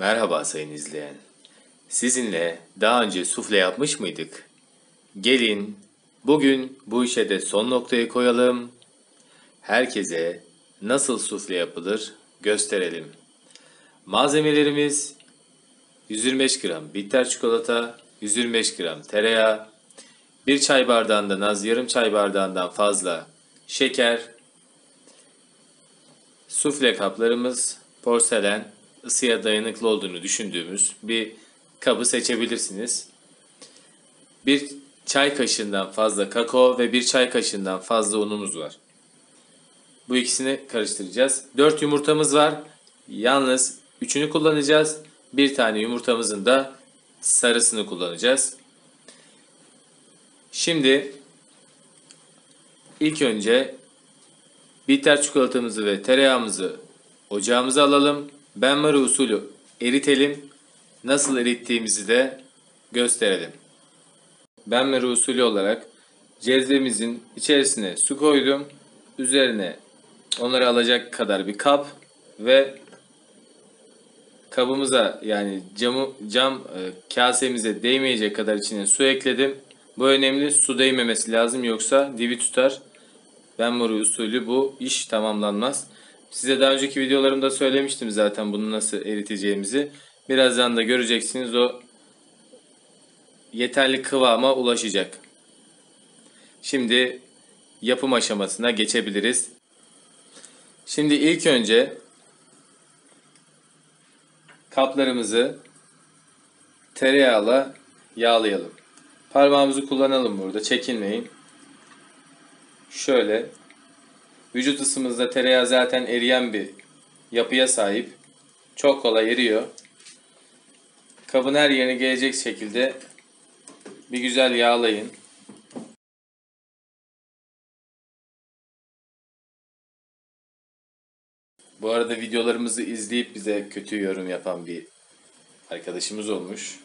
Merhaba sayın izleyen. Sizinle daha önce sufle yapmış mıydık? Gelin bugün bu işe de son noktayı koyalım. Herkese nasıl sufle yapılır gösterelim. Malzemelerimiz 125 gram bitter çikolata, 125 gram tereyağı, 1 çay bardağından az yarım çay bardağından fazla şeker, sufle kaplarımız porselen, ısıya dayanıklı olduğunu düşündüğümüz bir kabı seçebilirsiniz. Bir çay kaşığından fazla kakao ve bir çay kaşığından fazla unumuz var. Bu ikisini karıştıracağız. 4 yumurtamız var. Yalnız üçünü kullanacağız. Bir tane yumurtamızın da sarısını kullanacağız. Şimdi ilk önce bitter çikolatamızı ve tereyağımızı ocağımıza alalım. Benmari usulü eritelim. Nasıl erittiğimizi de gösterelim. Benmari usulü olarak cezvemizin içerisine su koydum. Üzerine onları alacak kadar bir kap ve kabımıza yani camı, cam e, kasemize değmeyecek kadar içine su ekledim. Bu önemli. Su değmemesi lazım yoksa dibi tutar. Benmari usulü bu iş tamamlanmaz. Size daha önceki videolarımda söylemiştim zaten bunu nasıl eriteceğimizi. Birazdan da göreceksiniz o yeterli kıvama ulaşacak. Şimdi yapım aşamasına geçebiliriz. Şimdi ilk önce kaplarımızı tereyağla yağlayalım. Parmağımızı kullanalım burada. Çekinmeyin. Şöyle vücut ısımızda tereyağı zaten eriyen bir yapıya sahip. Çok kolay eriyor. Kabın her yerine gelecek şekilde bir güzel yağlayın. Bu arada videolarımızı izleyip bize kötü yorum yapan bir arkadaşımız olmuş.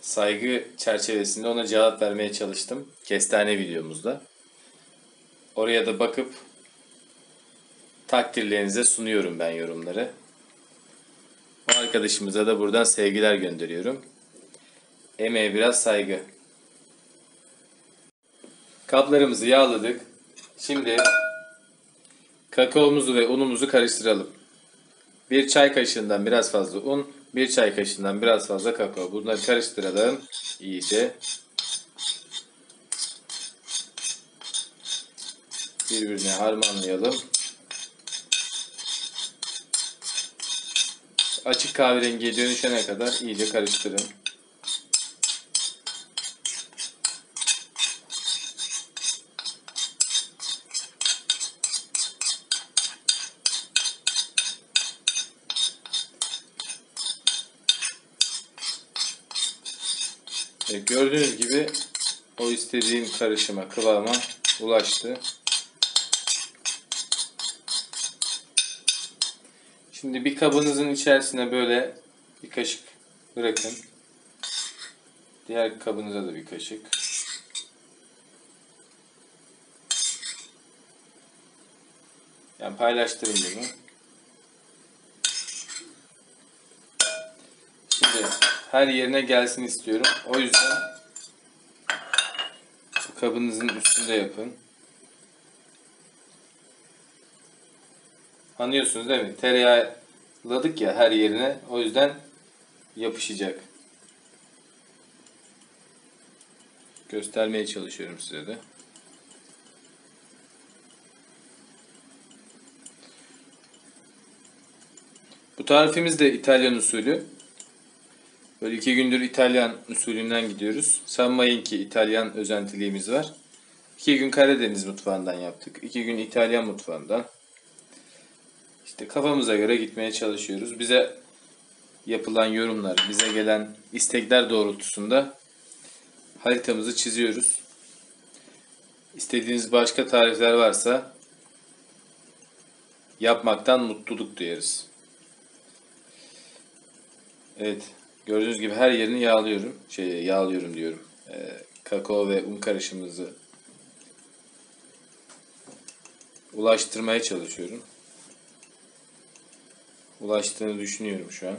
Saygı çerçevesinde ona cevap vermeye çalıştım. Kestane videomuzda. Oraya da bakıp takdirlerinize sunuyorum ben yorumları. O arkadaşımıza da buradan sevgiler gönderiyorum. Emeğe biraz saygı. Kaplarımızı yağladık. Şimdi kakaomuzu ve unumuzu karıştıralım. Bir çay kaşığından biraz fazla un, bir çay kaşığından biraz fazla kakao. Bunları karıştıralım iyice. Birbirine harmanlayalım. Açık kahverengiye dönüşene kadar iyice karıştırın. Gördüğünüz gibi o istediğim karışıma, kıvama ulaştı. Şimdi bir kabınızın içerisine böyle bir kaşık bırakın. Diğer kabınıza da bir kaşık. Yani paylaştırın bunu. Şimdi her yerine gelsin istiyorum. O yüzden bu kabınızın üstünde yapın. Anlıyorsunuz değil mi? Tereyağladık ya her yerine. O yüzden yapışacak. Göstermeye çalışıyorum size de. Bu tarifimiz de İtalyan usulü. Böyle iki gündür İtalyan usulünden gidiyoruz. Sanmayın ki İtalyan özentiliğimiz var. İki gün Karadeniz mutfağından yaptık. İki gün İtalyan mutfağından. İşte kafamıza göre gitmeye çalışıyoruz. Bize yapılan yorumlar, bize gelen istekler doğrultusunda haritamızı çiziyoruz. İstediğiniz başka tarifler varsa yapmaktan mutluluk duyarız. Evet, gördüğünüz gibi her yerini yağlıyorum. Şey, yağlıyorum diyorum. Ee, kakao ve un karışımımızı ulaştırmaya çalışıyorum. Ulaştığını düşünüyorum şu an.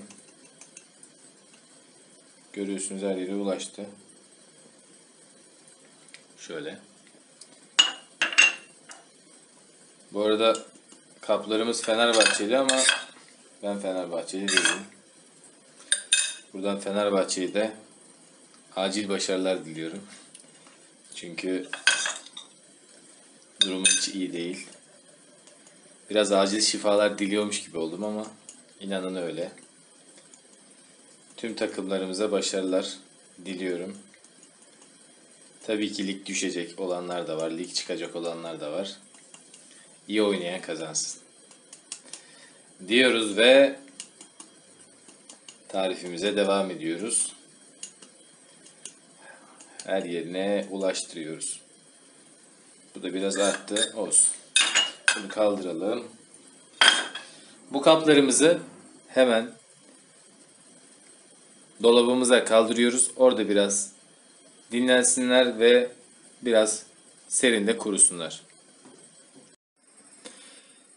Görüyorsunuz her yere ulaştı. Şöyle. Bu arada kaplarımız Fenerbahçeli ama ben Fenerbahçeli değilim. Buradan Fenerbahçe'ye de acil başarılar diliyorum. Çünkü durumu hiç iyi değil. Biraz acil şifalar diliyormuş gibi oldum ama inanın öyle. Tüm takımlarımıza başarılar diliyorum. Tabii ki lig düşecek olanlar da var, lig çıkacak olanlar da var. İyi oynayan kazansın. Diyoruz ve tarifimize devam ediyoruz. Her yerine ulaştırıyoruz. Bu da biraz arttı. Olsun. Bunu kaldıralım. Bu kaplarımızı hemen dolabımıza kaldırıyoruz. Orada biraz dinlensinler ve biraz serinde kurusunlar.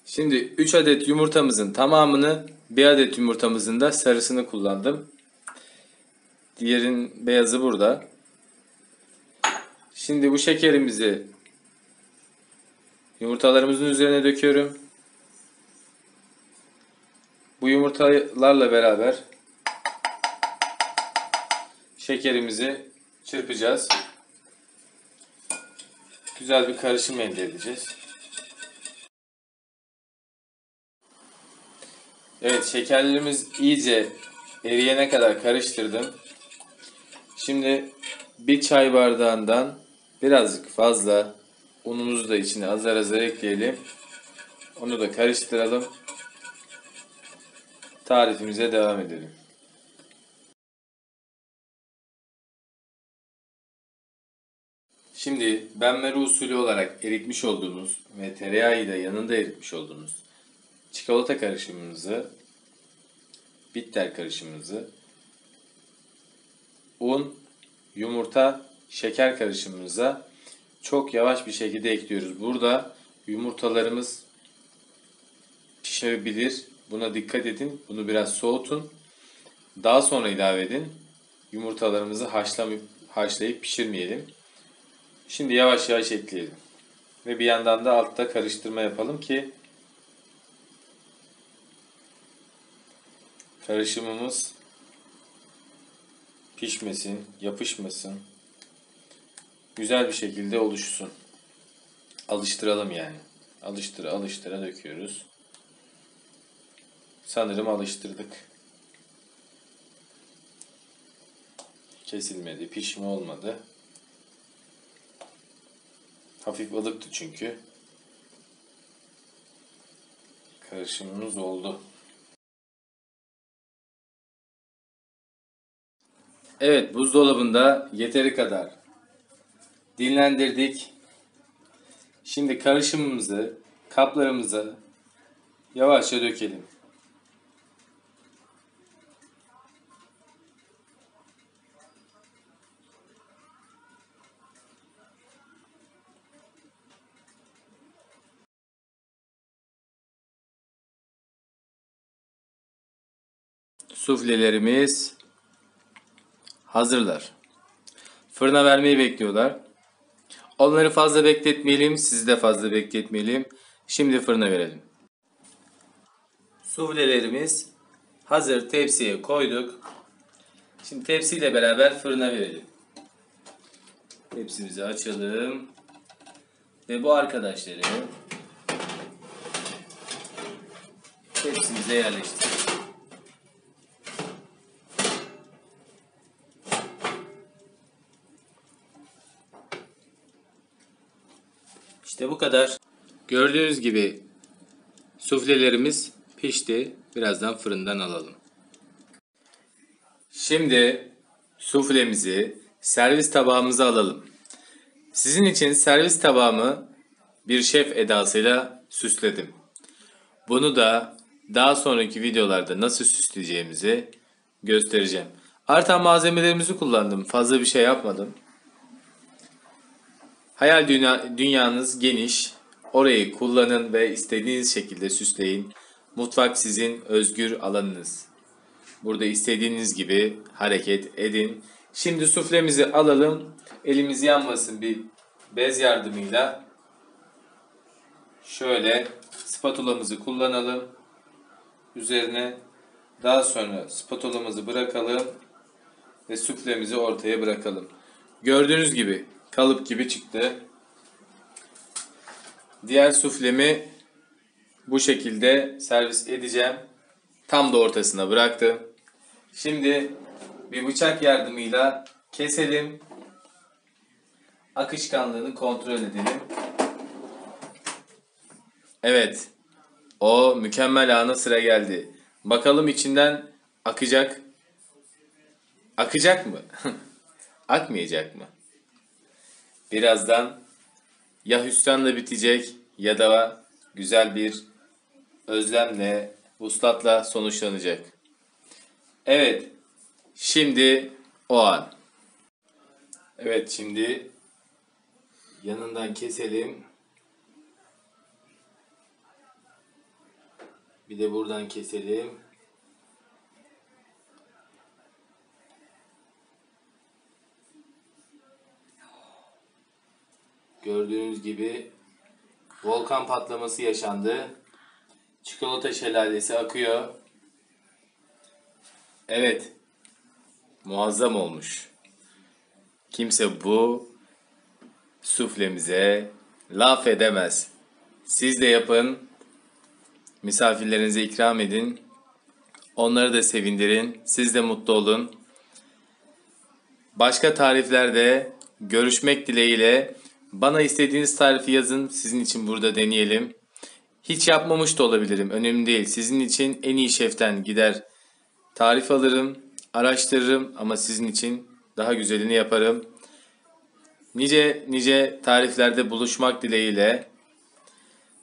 Şimdi 3 adet yumurtamızın tamamını, bir adet yumurtamızın da sarısını kullandım. Diğerin beyazı burada. Şimdi bu şekerimizi yumurtalarımızın üzerine döküyorum. Bu yumurtalarla beraber şekerimizi çırpacağız. Güzel bir karışım elde edeceğiz. Evet şekerlerimiz iyice eriyene kadar karıştırdım. Şimdi bir çay bardağından birazcık fazla unumuzu da içine azar azar ekleyelim. Onu da karıştıralım. Tarifimize devam edelim. Şimdi benmeri usulü olarak eritmiş olduğumuz ve tereyağı da yanında eritmiş olduğumuz çikolata karışımımızı, bitter karışımımızı, un, yumurta, şeker karışımımıza çok yavaş bir şekilde ekliyoruz. Burada yumurtalarımız pişebilir. Buna dikkat edin. Bunu biraz soğutun. Daha sonra ilave edin. Yumurtalarımızı haşlamayıp, haşlayıp pişirmeyelim. Şimdi yavaş yavaş ekleyelim. Ve bir yandan da altta karıştırma yapalım ki karışımımız pişmesin, yapışmasın. Güzel bir şekilde oluşsun. Alıştıralım yani. Alıştıra alıştıra döküyoruz. Sanırım alıştırdık. Kesilmedi, pişme olmadı. Hafif ılıktı çünkü. Karışımımız oldu. Evet buzdolabında yeteri kadar dinlendirdik. Şimdi karışımımızı kaplarımıza yavaşça dökelim. Suflelerimiz hazırlar. Fırına vermeyi bekliyorlar. Onları fazla bekletmeyelim, sizi de fazla bekletmeyelim. Şimdi fırına verelim. Suflelerimiz hazır tepsiye koyduk. Şimdi tepsiyle beraber fırına verelim. Tepsimizi açalım. Ve bu arkadaşları tepsimize yerleştirelim. İşte bu kadar. Gördüğünüz gibi suflelerimiz pişti. Birazdan fırından alalım. Şimdi suflemizi servis tabağımıza alalım. Sizin için servis tabağımı bir şef edasıyla süsledim. Bunu da daha sonraki videolarda nasıl süsleyeceğimizi göstereceğim. Artan malzemelerimizi kullandım. Fazla bir şey yapmadım. Hayal dünya, dünyanız geniş. Orayı kullanın ve istediğiniz şekilde süsleyin. Mutfak sizin özgür alanınız. Burada istediğiniz gibi hareket edin. Şimdi suflemizi alalım. Elimiz yanmasın bir bez yardımıyla. Şöyle spatulamızı kullanalım. Üzerine daha sonra spatulamızı bırakalım ve suflemizi ortaya bırakalım. Gördüğünüz gibi kalıp gibi çıktı. Diğer suflemi bu şekilde servis edeceğim. Tam da ortasına bıraktım. Şimdi bir bıçak yardımıyla keselim. Akışkanlığını kontrol edelim. Evet. O mükemmel ana sıra geldi. Bakalım içinden akacak. Akacak mı? Akmayacak mı? Birazdan ya hüsranla bitecek ya da güzel bir özlemle, vuslatla sonuçlanacak. Evet, şimdi o an. Evet, şimdi yanından keselim. Bir de buradan keselim. Gördüğünüz gibi volkan patlaması yaşandı. Çikolata şelalesi akıyor. Evet. Muazzam olmuş. Kimse bu suflemize laf edemez. Siz de yapın. Misafirlerinize ikram edin. Onları da sevindirin. Siz de mutlu olun. Başka tariflerde görüşmek dileğiyle bana istediğiniz tarifi yazın. Sizin için burada deneyelim. Hiç yapmamış da olabilirim. Önemli değil. Sizin için en iyi şeften gider tarif alırım, araştırırım ama sizin için daha güzelini yaparım. Nice nice tariflerde buluşmak dileğiyle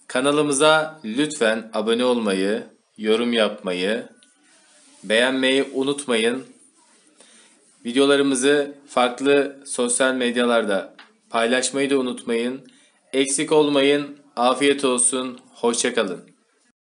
kanalımıza lütfen abone olmayı, yorum yapmayı, beğenmeyi unutmayın. Videolarımızı farklı sosyal medyalarda paylaşmayı da unutmayın. Eksik olmayın. Afiyet olsun. Hoşçakalın.